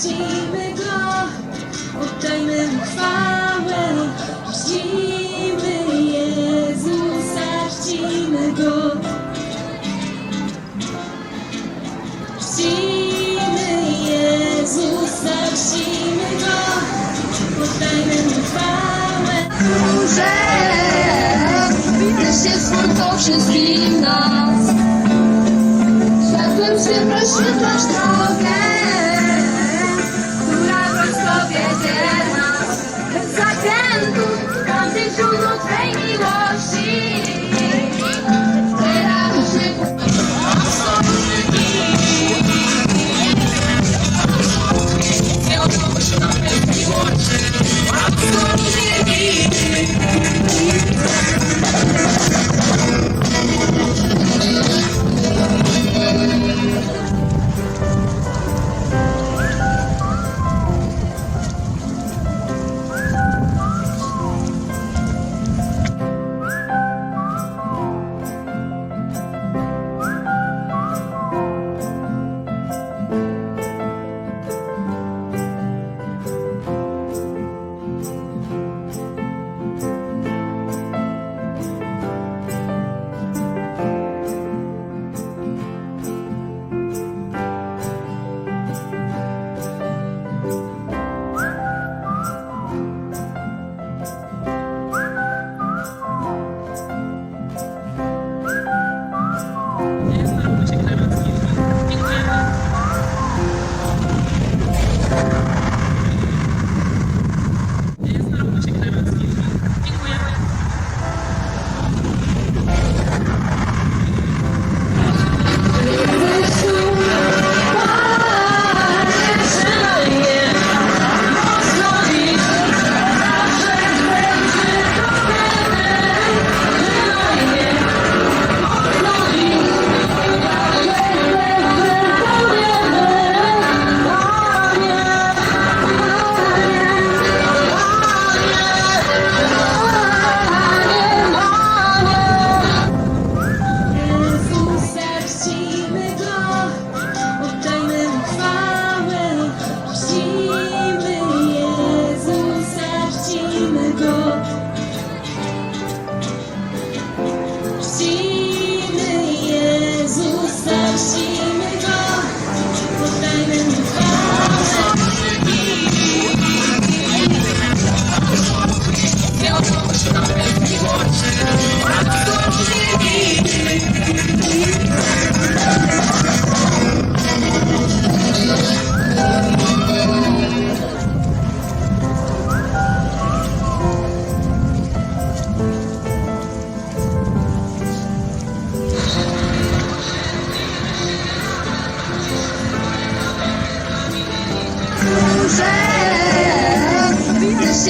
czcimy Go, oddajmy Mu chwałę, czcimy Jezusa, czcimy Go. Czcimy Jezusa, czcimy Go, oddajmy Mu chwałę. że Też jest twórcą wszystkich nas Światłem się proświetlasz drogę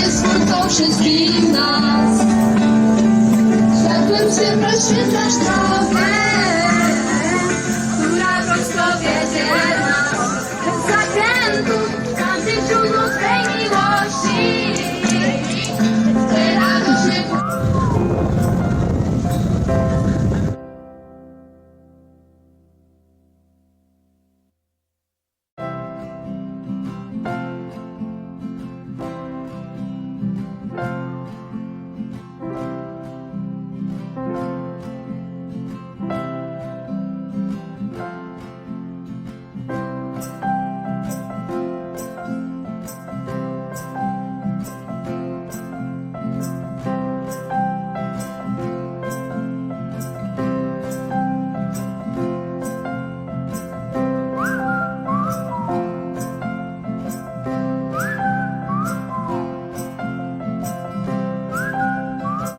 Też jest twórcą wszystkich nas Światłem się proświetlasz drogę